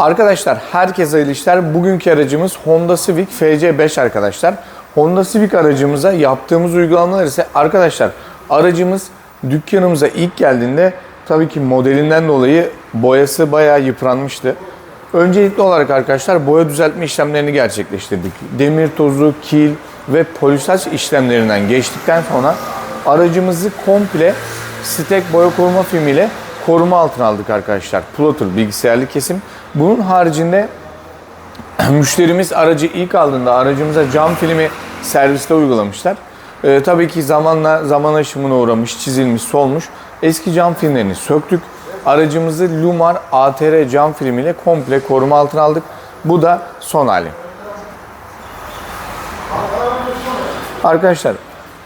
Arkadaşlar herkese hayırlı işler. Bugünkü aracımız Honda Civic FC5 arkadaşlar. Honda Civic aracımıza yaptığımız uygulamalar ise arkadaşlar aracımız dükkanımıza ilk geldiğinde tabii ki modelinden dolayı boyası bayağı yıpranmıştı. Öncelikli olarak arkadaşlar boya düzeltme işlemlerini gerçekleştirdik. Demir tozu, kil ve polisaj işlemlerinden geçtikten sonra aracımızı komple stek boya koruma filmiyle koruma altına aldık arkadaşlar. Plotter bilgisayarlı kesim. Bunun haricinde müşterimiz aracı ilk aldığında aracımıza cam filmi serviste uygulamışlar. Ee, tabii ki zamanla zaman aşımına uğramış, çizilmiş, solmuş. Eski cam filmlerini söktük. Aracımızı Lumar ATR cam filmiyle komple koruma altına aldık. Bu da son hali. Arkadaşlar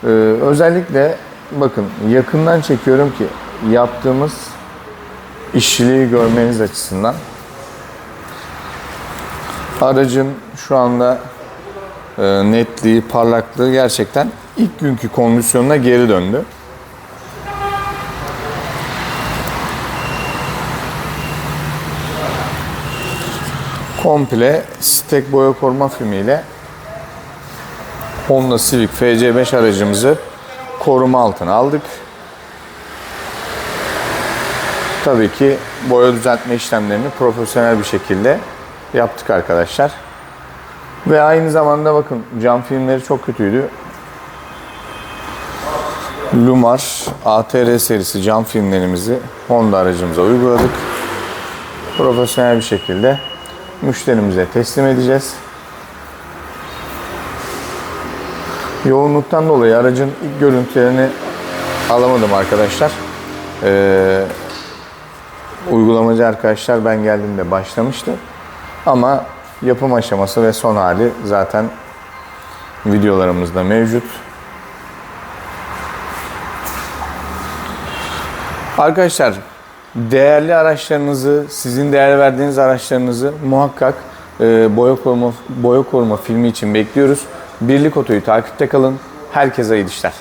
e, özellikle bakın yakından çekiyorum ki yaptığımız işçiliği görmeniz açısından. Aracın şu anda e, netliği, parlaklığı gerçekten ilk günkü kondisyonuna geri döndü. Komple stek boya koruma filmiyle Honda Civic FC5 aracımızı koruma altına aldık. Tabii ki boya düzeltme işlemlerini profesyonel bir şekilde yaptık arkadaşlar. Ve aynı zamanda bakın cam filmleri çok kötüydü. Lumar ATR serisi cam filmlerimizi Honda aracımıza uyguladık. Profesyonel bir şekilde müşterimize teslim edeceğiz. Yoğunluktan dolayı aracın ilk görüntülerini alamadım arkadaşlar. Ee, uygulamacı arkadaşlar ben geldiğimde başlamıştı. Ama yapım aşaması ve son hali zaten videolarımızda mevcut. Arkadaşlar değerli araçlarınızı, sizin değer verdiğiniz araçlarınızı muhakkak e, boya koruma boya koruma filmi için bekliyoruz. Birlik Oto'yu takipte kalın. Herkese iyi işler.